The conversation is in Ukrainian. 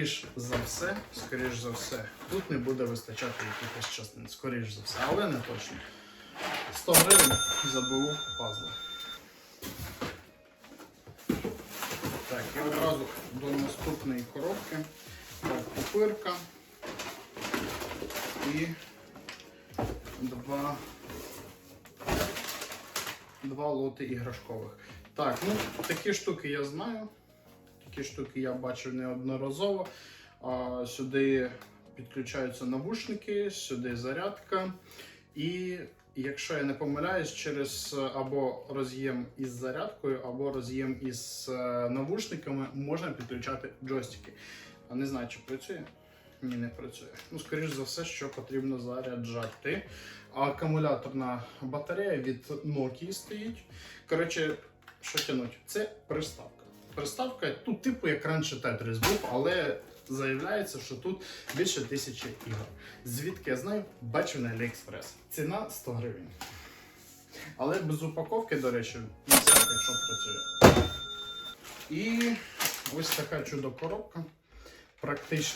Скоріш за все, скоріш за все, тут не буде вистачати якихось частин, скоріш за все, але не точно. 100 гривень заберу пазли. Так, і одразу до наступної коробки. Так, пупирка і два, два лоти іграшкових. Так, ну такі штуки я знаю. Такі штуки я бачив неодноразово. А, сюди підключаються навушники, сюди зарядка. І якщо я не помиляюсь, через або роз'єм із зарядкою, або роз'єм із е, навушниками можна підключати джойстики. А не знаю, чи працює. Ні, не працює. Ну, скоріш за все, що потрібно заряджати. Акумуляторна батарея від Nokia стоїть. Коротше, що тянуть? Це приставка. Приставка тут, типу, як раніше Tetris був, але заявляється, що тут більше тисячі ігор. Звідки я знаю, бачив на AliExpress. Ціна 100 гривень. Але без упаковки, до речі, на сайт, якщо працює. І ось така чудо коробка. Практично